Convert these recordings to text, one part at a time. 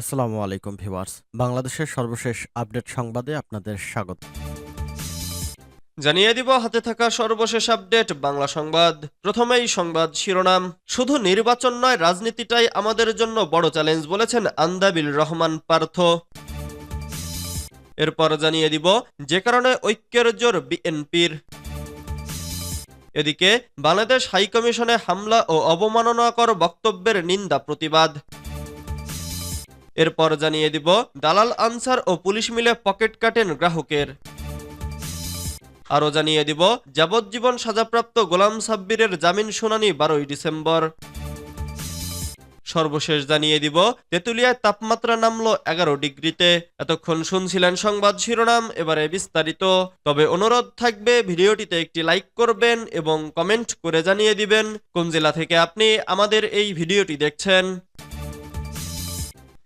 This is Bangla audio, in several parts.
আসসালামু আলাইকুম ভিউয়ার্স। বাংলাদেশের সর্বশেষ আপডেট সংবাদে আপনাদের স্বাগত। জানিয়ে দিব, হাতে থাকা সর্বশেষ আপডেট, বাংলা সংবাদ। প্রথমেই সংবাদ শিরোনাম। শুধু নির্বাচন নয়, রাজনীতিটাই আমাদের জন্য বড় চ্যালেঞ্জ বলেছেন আন্দাবিল রহমান পার্থ। এরপর জানিয়ে দিব, যে কারণে ঐক্যের জোর বিএনপির। এদিকে, বাংলাদেশ হাইকমিশনে হামলা ও অবমাননাকর বক্তব্যের নিন্দা প্রতিবাদ। এরপর জানিয়ে দিব, দালাল আনসার ও পুলিশ মিলে পকেট কাটেন গ্রাহকের। আরও জানিয়ে দিব, যাবজ্জীবন সাজাপ্রাপ্ত গোলাম সাব্বিরের জামিন শুনানি বারোই ডিসেম্বর। সর্বশেষ জানিয়ে দিব, তেঁতুলিয়ায় তাপমাত্রা নামলো এগারো ডিগ্রিতে। এতক্ষণ শুনছিলেন সংবাদ শিরোনাম, এবারে বিস্তারিত। তবে অনুরোধ থাকবে, ভিডিওটিতে একটি লাইক করবেন এবং কমেন্ট করে জানিয়ে দিবেন, কোন জেলা থেকে আপনি আমাদের এই ভিডিওটি দেখছেন।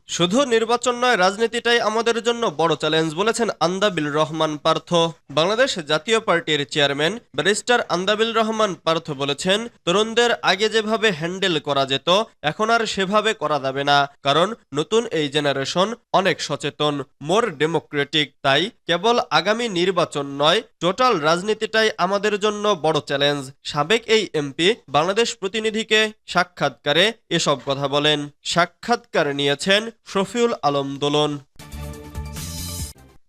শুধু নির্বাচন নয়, রাজনীতিটাই আমাদের জন্য বড় চ্যালেঞ্জ বলেছেন আন্দাবিল রহমান পার্থ। বাংলাদেশ জাতীয় পার্টির চেয়ারম্যান ব্যারিস্টার আন্দাবিল রহমান পার্থ বলেছেন, তরুণদের আগে যেভাবে হ্যান্ডেল করা যেত, এখন আর সেভাবে করা যাবে না, কারণ নতুন এই জেনারেশন অনেক সচেতন মোর ডেমোক্রেটিক তাই কেবল আগামী নির্বাচন নয় টোটাল রাজনীতিটাই আমাদের জন্য বড় চ্যালেঞ্জ সাবেক এই এমপি বাংলাদেশ প্রতিনিধিকে সাক্ষাৎকারে এসব কথা বলেন। সাক্ষাৎকার নিয়েছেন শফিউল আলম দোলন।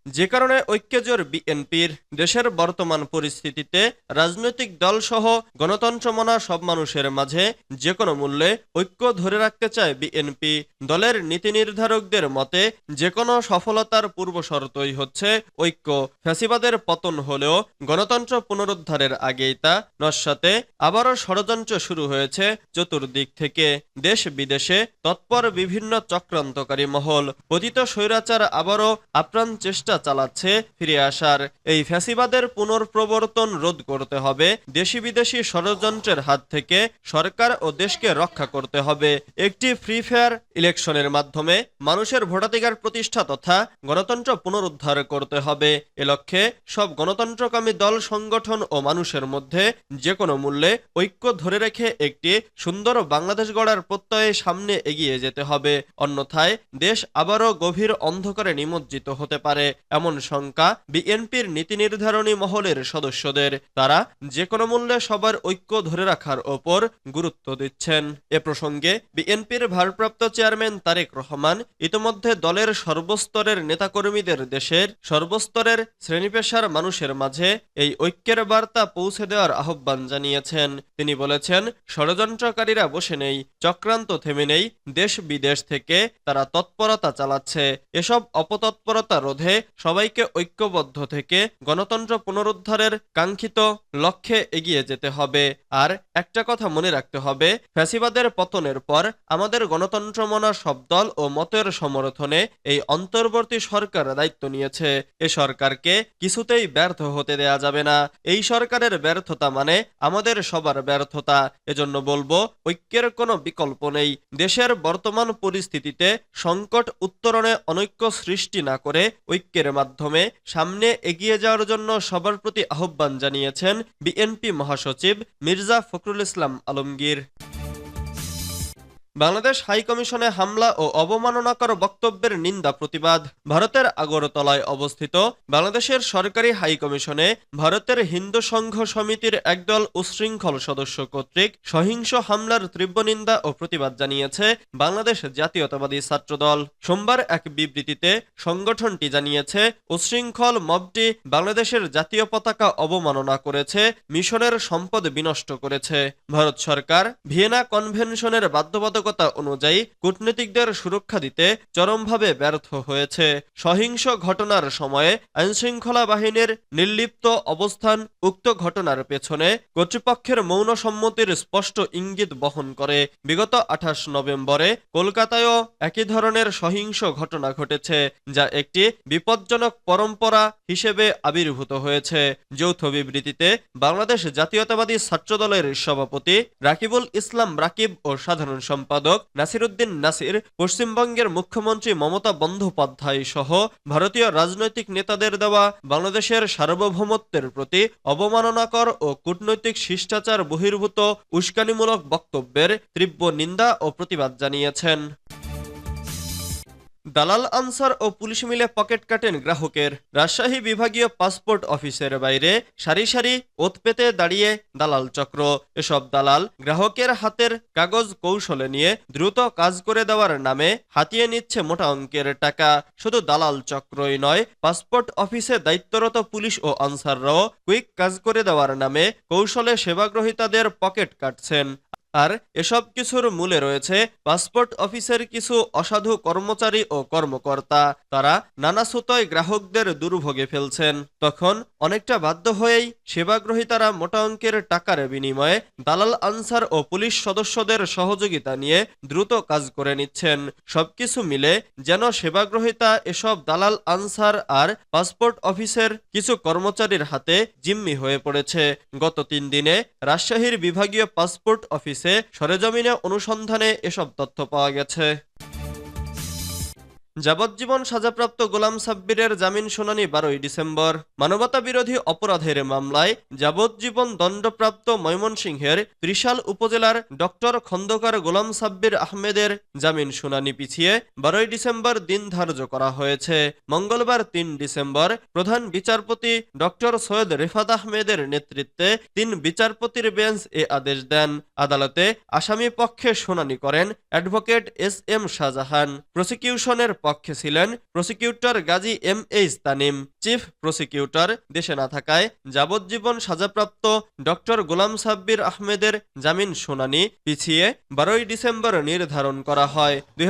যে কারণে ঐক্যজোর বিএনপির দেশের বর্তমান পরিস্থিতিতে রাজনৈতিক দলসহ গণতন্ত্রমনা সব মানুষের মাঝে যে কোনো মূল্যে ঐক্য ধরে রাখতে চায় বিএনপি, দলের নীতি নির্ধারকদের মতে যে কোনো সফলতার পূর্বশর্তই হচ্ছে ঐক্য। ফ্যাসিবাদের পতন হলেও গণতন্ত্র পুনরুদ্ধারের আগেই তা নস্যাতে আবারও ষড়যন্ত্র শুরু হয়েছে চতুর্দিক থেকে। দেশ বিদেশে তৎপর বিভিন্ন চক্রান্তকারী মহল, পতিত স্বৈরাচার আবারও আপ্রাণ চেষ্টা চালাচ্ছে ফিরে আসার। এই ফ্যাসিবাদের পুনর্প্রবর্তন রোধ করতে হবে দেশি বিদেশি ষড়যন্ত্রের হাত থেকে সরকার ও দেশকে রক্ষা করতে হবে। একটি ফ্রি ফেয়ার ইলেকশনের মাধ্যমে মানুষের ভোটাধিকার প্রতিষ্ঠা তথা গণতন্ত্র পুনরুদ্ধার করতে হবে। এ লক্ষ্যে সব গণতন্ত্রকামী দল, সংগঠন ও মানুষের মধ্যে যে কোনো মূল্যে ঐক্য ধরে রেখে একটি সুন্দর বাংলাদেশ গড়ার প্রত্যয়ে সামনে এগিয়ে যেতে হবে। অন্যথায় দেশ আবারও গভীর অন্ধকারে নিমজ্জিত হতে পারে। এমন শঙ্কা বিএনপির নীতি নির্ধারণী মহলের সদস্যদের। তারা যে কোনো মূল্যে সবার ঐক্য ধরে রাখার ওপর গুরুত্ব দিচ্ছেন। এ প্রসঙ্গে বিএনপির ভারপ্রাপ্ত চেয়ারম্যান তারেক রহমান ইতিমধ্যে দলের সর্বস্তরের নেতাকর্মীদের দেশের সর্বস্তরের শ্রেণীপেশার মানুষের মাঝে এই ঐক্যের বার্তা পৌঁছে দেওয়ার আহ্বান জানিয়েছেন। তিনি বলেছেন, ষড়যন্ত্রকারীরা বসে নেই, চক্রান্ত থেমে নেই, দেশ বিদেশ থেকে তারা তৎপরতা চালাচ্ছে। এসব অপতৎপরতা রোধে সবাইকে ঐক্যবদ্ধ থেকে গণতন্ত্র পুনরুদ্ধারের কাঙ্ক্ষিত লক্ষ্যে এগিয়ে যেতে হবে। আর একটা কথা মনে রাখতে হবে, ফ্যাসিবাদের পতনের পর আমাদের গণতন্ত্রমনা সব দল ও মতের সমর্থনে এই অন্তর্বর্তী সরকার দায়িত্ব নিয়েছে। এ সরকারকে কিছুতেই ব্যর্থ হতে দেয়া যাবে না। এই সরকারের ব্যর্থতা মানে আমাদের সবার ব্যর্থতা। এজন্য বলব, ঐক্যের কোনো বিকল্প নেই। দেশের বর্তমান পরিস্থিতিতে সংকট উত্তরণে অনৈক্য সৃষ্টি না করে ঐক্যের মাধ্যমে সামনে এগিয়ে যাওয়ার জন্য সবার প্রতি আহ্বান জানিয়েছেন বিএনপি মহাসচিব মির্জা ফখরুল ইসলাম আলমগীর। বাংলাদেশ হাইকমিশনে হামলা ও অবমাননাকর বক্তব্যের নিন্দা প্রতিবাদ ভারতের আগরতলায় অবস্থিত বাংলাদেশের সরকারি হাইকমিশনে ভারতের হিন্দু সংঘ সমিতির একদল উশৃঙ্খল সদস্য কর্তৃক সহিংস হামলার তীব্র নিন্দা ও প্রতিবাদ জানিয়েছে বাংলাদেশ জাতীয়তাবাদী ছাত্রদল। সোমবার এক বিবৃতিতে সংগঠনটি জানিয়েছে, উশৃঙ্খল মবটি বাংলাদেশের জাতীয় পতাকা অবমাননা করেছে মিশনের সম্পদ বিনষ্ট করেছে। ভারত সরকার ভিয়েনা কনভেনশনের বাধ্যবাধকতা অনুযায়ী কূটনীতিকদের সুরক্ষা দিতে চরমভাবে ব্যর্থ হয়েছে। সহিংস ঘটনার সময়ে আইনশৃঙ্খলা বাহিনীর নির্লিপ্ত অবস্থান উক্ত ঘটনার পেছনে কর্তৃপক্ষের মৌন সম্মতির স্পষ্ট ইঙ্গিত বহন করে। বিগত আঠাশ নভেম্বরে কলকাতায়ও একই ধরনের সহিংস ঘটনা ঘটেছে, যা একটি বিপজ্জনক পরম্পরা হিসেবে আবির্ভূত হয়েছে। যৌথ বিবৃতিতে বাংলাদেশ জাতীয়তাবাদী ছাত্রদলের সভাপতি রাকিবুল ইসলাম রাকিব ও সাধারণ সম্পাদক নাসিরুদ্দিন নাসির, পশ্চিমবঙ্গের মুখ্যমন্ত্রী মমতা বন্দ্যোপাধ্যায় সহ ভারতীয় রাজনৈতিক নেতাদের দেওয়া বাংলাদেশের সার্বভৌমত্বের প্রতি অবমাননাকর ও কূটনৈতিক শিষ্টাচার বহির্ভূত উস্কানিমূলক বক্তব্যের তীব্র নিন্দা ও প্রতিবাদ জানিয়েছেন। দালাল আনসার ও পুলিশ মিলে পকেট কাটেন গ্রাহকের। রাজশাহী বিভাগীয় পাসপোর্ট অফিসের বাইরে সারি সারি ওত পেতে দাঁড়িয়ে দালাল চক্র। এসব দালাল গ্রাহকের হাতের কাগজ কৌশলে নিয়ে দ্রুত কাজ করে দেওয়ার নামে হাতিয়ে নিচ্ছে মোটা অঙ্কের টাকা। শুধু দালাল চক্রই নয়, পাসপোর্ট অফিসে দায়িত্বরত পুলিশ ও আনসাররাও কুইক কাজ করে দেওয়ার নামে কৌশলে সেবাগ্রহীতাদের পকেট কাটছেন। আর এসব কিছুর মূলে রয়েছে পাসপোর্ট অফিসের কিছু অসাধু কর্মচারী ও কর্মকর্তা। তারা নানা সুতোয় গ্রাহকদের দুর্ভোগে ফেলছেন। তখন অনেকটা বাধ্য হয়েই সেবাগ্রহীতারা মোটা অঙ্কের টাকার বিনিময়ে দালাল আনসার ও পুলিশ সদস্যদের সহযোগিতা নিয়ে দ্রুত কাজ করে নিচ্ছেন। সবকিছু মিলে যেন সেবাগ্রহীতা এসব দালাল আনসার আর পাসপোর্ট অফিসের কিছু কর্মচারীর হাতে জিম্মি হয়ে পড়েছে। গত তিন দিনে রাজশাহীর বিভাগীয় পাসপোর্ট অফিসে সরেজমিনে অনুসন্ধানে এসব তথ্য পাওয়া গেছে। যাবজ্জীবন সাজাপ্রাপ্ত গোলাম সাব্বিরের জামিন শুনানি বারোই ডিসেম্বর। মানবতা বিরোধী অপরাধের মামলায় যাবজ্জীবন দণ্ডপ্রাপ্ত ময়মনসিংহের ত্রিশাল উপজেলার ডক্টর খন্দকার গোলাম সাব্বির আহমেদের জামিন শুনানি পিছিয়ে বারোই ডিসেম্বর দিন ধার্য করা হয়েছে। মঙ্গলবার তিন ডিসেম্বর প্রধান বিচারপতি ডক্টর সৈয়দ রেফাত আহমেদের নেতৃত্বে তিন বিচারপতির বেঞ্চ এ আদেশ দেন। আদালতে আসামি পক্ষে শুনানি করেন অ্যাডভোকেট এস এম শাহজাহান। প্রসিকিউশনের পক্ষে ছিলেন prosecutor Gazi M H Tanim. Chief prosecutor দেশে না থাকায় যাবজ্জীবন সাজাপ্রাপ্ত ডক্টর গোলাম সাব্বির আহমেদের জামিন শুনানি পিছিয়ে বারোই ডিসেম্বর নির্ধারণ করা হয়। দুই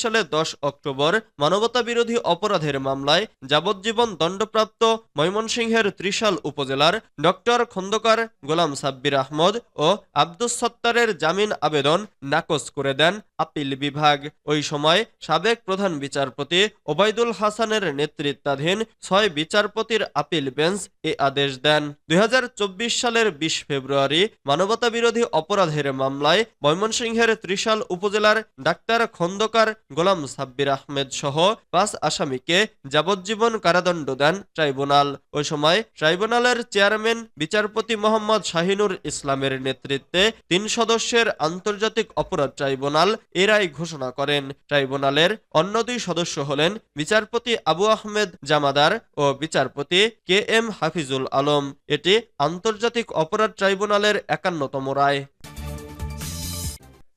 সালে দশ অক্টোবর মানবতা বিরোধী অপরাধের মামলায় যাবজ্জীবন দণ্ডপ্রাপ্ত ময়মনসিংহের ত্রিশাল উপজেলার ডক্টর খন্দকার গোলাম সাব্বির আহমদ ও আব্দুস সত্তারের জামিন আবেদন নাকচ করে দেন আপিল বিভাগ। ওই সময় সাবেক প্রধান বিচারপতি ওবায়দুল হাসানের নেতৃত্বাধীন ছয় বিচারপতির আপিল বেঞ্চ এ আদেশ দেন। দুই সালের বিশ ফেব্রুয়ারি মানবতা বিরোধী অপরাধের মামলায় ময়মনসিংহের ত্রিশাল উপজেলার ডাক্তার খন্দকার গোলাম সাব্বির আহমেদ সহ পাঁচ আসামিকে যাবজ্জীবন কারাদণ্ড দেন ট্রাইব্যুনাল। ওই সময় ট্রাইব্যুনালের চেয়ারম্যান বিচারপতি মোহাম্মদ শাহিনুর ইসলামের নেতৃত্বে তিন সদস্যের আন্তর্জাতিক অপরাধ ট্রাইব্যুনাল এরাই ঘোষণা করেন। ট্রাইব্যুনালের অন্য দুই সদস্য হলেন বিচারপতি আবু আহমেদ জামাদার ও বিচারপতি কে এম হাফিজুল আলম। এটি আন্তর্জাতিক অপরাধ ট্রাইব্যুনালের একান্নতম রায়।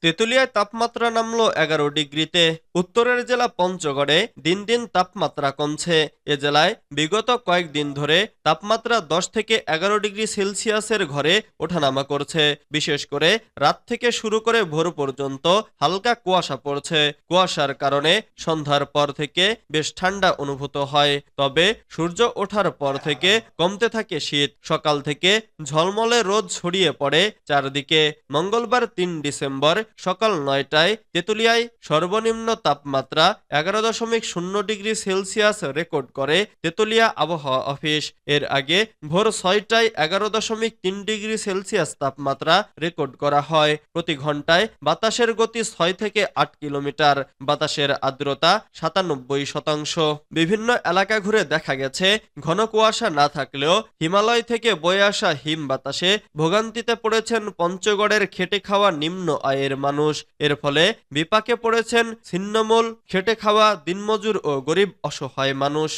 তেঁতুলিয়ায় তাপমাত্রা নামলো এগারো ডিগ্রিতে। উত্তরের জেলা পঞ্চগড়ে দিন দিন তাপমাত্রা কমছে। এ জেলায় বিগত কয়েকদিন ধরে তাপমাত্রা দশ থেকে এগারো ডিগ্রি সেলসিয়াসের ঘরে ওঠানামা করছে। বিশেষ করে রাত থেকে শুরু করে ভোর পর্যন্ত হালকা কুয়াশা পড়ছে। কুয়াশার কারণে সন্ধ্যার পর থেকে বেশ ঠান্ডা অনুভূত হয়। তবে সূর্য ওঠার পর থেকে কমতে থাকে শীত। সকাল থেকে ঝলমলে রোদ ছড়িয়ে পড়ে চারদিকে। মঙ্গলবার তিন ডিসেম্বর সকাল নয়টায় তেঁতুলিয়ায় সর্বনিম্ন তাপমাত্রা এগারো দশমিক শূন্য ডিগ্রি সেলসিয়াস রেকর্ড করে তেঁতুলিয়া আবহাওয়া অফিস। এর আগে ভোর ছয়টায় এগারো দশমিক তিন ডিগ্রি সেলসিয়াস তাপমাত্রা রেকর্ড করা হয়। প্রতি ঘন্টায় বাতাসের গতি ছয় থেকে আট কিলোমিটার, বাতাসের আর্দ্রতা সাতানব্বই শতাংশ। বিভিন্ন এলাকা ঘুরে দেখা গেছে, ঘন কুয়াশা না থাকলেও হিমালয় থেকে বয়ে আসা হিম বাতাসে ভোগান্তিতে পড়েছেন পঞ্চগড়ের খেটে খাওয়া নিম্ন আয়ের মানুষ। এর ফলে বিপাকে পড়েছেন ছিন্নমূল খেটে খাওয়া দিনমজুর ও গরিব অসহায় মানুষ।